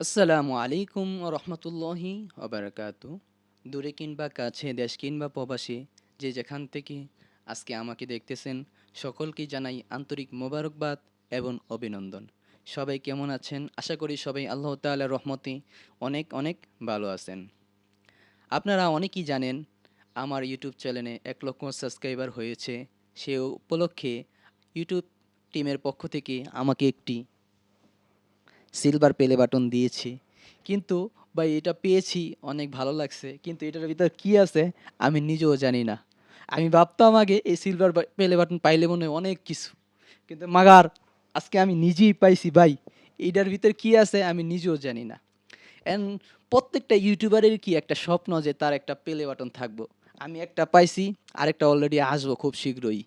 আসসালামু আলাইকুম রহমতুল্লাহি অবরাকাত দূরে কিংবা কাছে, দেশ কিংবা প্রবাসী, যে যেখান থেকে আজকে আমাকে দেখতেছেন সকলকেই জানাই আন্তরিক মোবারকবাদ এবং অভিনন্দন। সবাই কেমন আছেন? আশা করি সবাই আল্লাহ তাআলার রহমতে অনেক অনেক ভালো আছেন। আপনারা অনেকেই জানেন, আমার ইউটিউব চ্যানেলে এক লক্ষ সাবস্ক্রাইবার হয়েছে। সে উপলক্ষে ইউটিউব টিমের পক্ষ থেকে আমাকে একটি সিলভার পেলে বাটন দিয়েছি। কিন্তু, ভাই, এটা পেয়েছি, অনেক ভালো লাগছে। কিন্তু এটার ভিতর কি আছে, আমি নিজেও জানি না। আমি ভাবতাম আগে এই সিলভার পেলে বাটন পাইলে মনে হয় অনেক কিছু। কিন্তু মাগার, আজকে আমি নিজেই পাইছি, ভাই। এইটার ভিতর কি আছে, আমি নিজেও জানি না। এন্ড প্রত্যেকটা ইউটিউবারের কি একটা স্বপ্ন যে তার একটা পেলে বাটন থাকব। আমি একটা পাইছি, আরেকটা অলরেডি আসব খুব শীঘ্রই।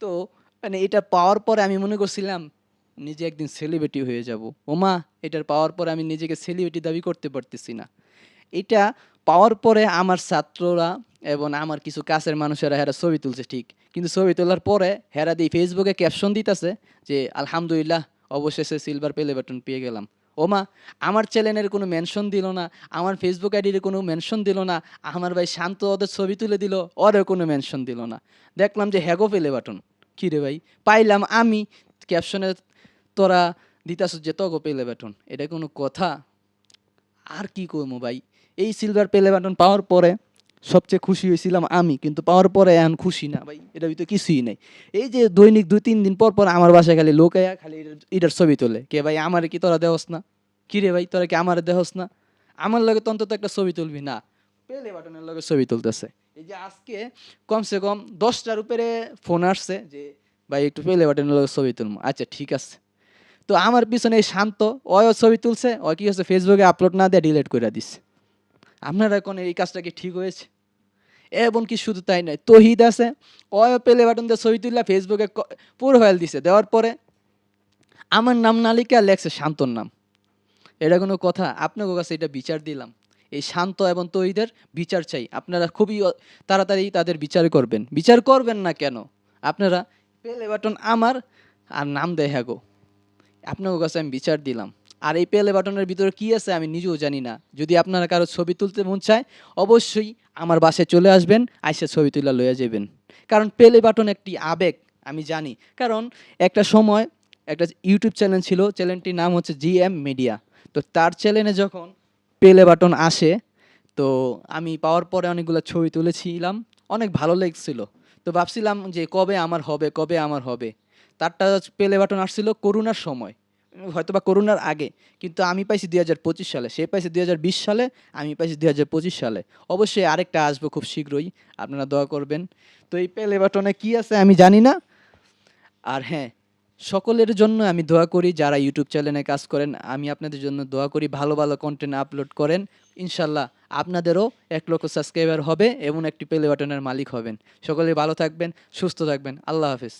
তো মানে এটা পাওয়ার পরে আমি মনে করছিলাম নিজে একদিন সেলিব্রিটি হয়ে যাব। ওমা, এটার পাওয়ার পরে আমি নিজেকে সেলিব্রিটি দাবি করতে পারতেছি না। এটা পাওয়ার পরে আমার ছাত্ররা এবং আমার কিছু কাছের মানুষেরা হেরা ছবি তুলছে ঠিক। কিন্তু ছবি তোলার পরে হেরা দিয়ে ফেসবুকে ক্যাপশন দিতেছে যে, আলহামদুলিল্লাহ, অবশেষে সিলভার পেলে বাটন পেয়ে গেলাম। ওমা, আমার চ্যানেলের কোনো মেনশন দিল না, আমার ফেসবুক আইডির কোনো মেনশন দিল না, আমার ভাই শান্ত ওদের ছবি তুলে দিল, ওরও কোনো মেনশন দিল না। দেখলাম যে, হ্যাগো পেলে বাটন কী রে ভাই? পাইলাম আমি ক্যাপশনে তোরা দিতাস যে তগো পেলে বাটন এটা কোনো কথা? আর কি করব ভাই? এই সিলভার পেলে বাটন পাওয়ার পরে সবচেয়ে খুশি হয়েছিলাম আমি, কিন্তু পাওয়ার পরে এখন খুশি না ভাই। এটা ভিতরে কিছুই নেই। এই যে দৈনিক দুই তিন দিন পর পর আমার বাসায় খালি লোক আয়া, খালি এটার- এটার ছবি তোলে। কে ভাই আমার কি তোরা দেহস না? কি রে ভাই, তোরা কি আমার দেহস না? আমার লগে তো অন্তত একটা ছবি তুলবি না। পেলে বাটনের লগে ছবি তুলতেছে। এই যে আজকে কমসে কম দশটার উপরে ফোন আসছে যে, ভাই, একটু পেলে বাটনের লগে ছবি তুলবো আচ্ছা ঠিক আছে। তো আমার পিছনে এই শান্ত ওয় ছবি তুলছে ও কি হচ্ছে ফেসবুকে আপলোড না দিয়ে ডিলিট করে দিচ্ছে আপনারা এখন এই কাজটা কি ঠিক হয়েছে? এবং কি শুধু তাই নয়, তহিদ আছে ওয় পেলে বাটন দিয়ে ছবি তুললে ফেসবুকে পুরো প্রোফাইল দিছে। দেওয়ার পরে আমার নাম নালিকা লেখছে শান্তর নাম। এটা কোনো কথা, আপনাদের কাছে এটা বিচার দিলাম। এই শান্ত এবং তহিদের বিচার চাই। আপনারা খুবই তাড়াতাড়ি তাদের বিচার করবেন। বিচার করবেন না কেন? আপনারা পেলে বাটন আমার আর নাম দেয় হ্যাঁ গো। আপনার কাছে আমি বিচার দিলাম। আর এই পেলে বাটনের ভিতরে কি আছে আমি নিজেও জানি না। যদি আপনারা কারও ছবি তুলতে মন চায়, অবশ্যই আমার বাসায় চলে আসবেন, আইসা ছবি তুলে লয়ে যাবেন। কারণ পেলে বাটন একটি আবেগ, আমি জানি। কারণ একটা সময় একটা ইউটিউব চ্যানেল ছিল চ্যানেলটির নাম হচ্ছে জি এম মিডিয়া তো তার চ্যানেলে যখন পেলে বাটন আসে, তো আমি পাওয়ার পরে অনেকগুলো ছবি তুলেছিলাম, অনেক ভালো লেগেছিল। তো ভাবছিলাম যে কবে আমার হবে, কবে আমার হবে। তারটা পেলে বাটন আসছিল করোনার সময়। হয়তো বা করোনার আগে, কিন্তু আমি পাইছি দুই হাজার পঁচিশ সালে। সে পাইছে দুই হাজার বিশ সালে, আমি পাইছি দুই হাজার পঁচিশ সালে। অবশ্যই আরেকটা আসব খুব শীঘ্রই, আপনারা দোয়া করবেন। তো এই পেলে বাটনে কি আছে আমি জানি না। আর হ্যাঁ সকলের জন্য আমি দোয়া করি যারা ইউটিউব চ্যানেলে কাজ করেন, আমি আপনাদের জন্য দোয়া করি ভালো ভালো কন্টেন্ট আপলোড করেন। ইনশাল্লাহ আপনাদেরও এক লক্ষ সাবস্ক্রাইবার হবে এবং একটি পেলে বাটনের মালিক হবেন। সকলে ভালো থাকবেন, সুস্থ থাকবেন। আল্লাহ হাফিজ।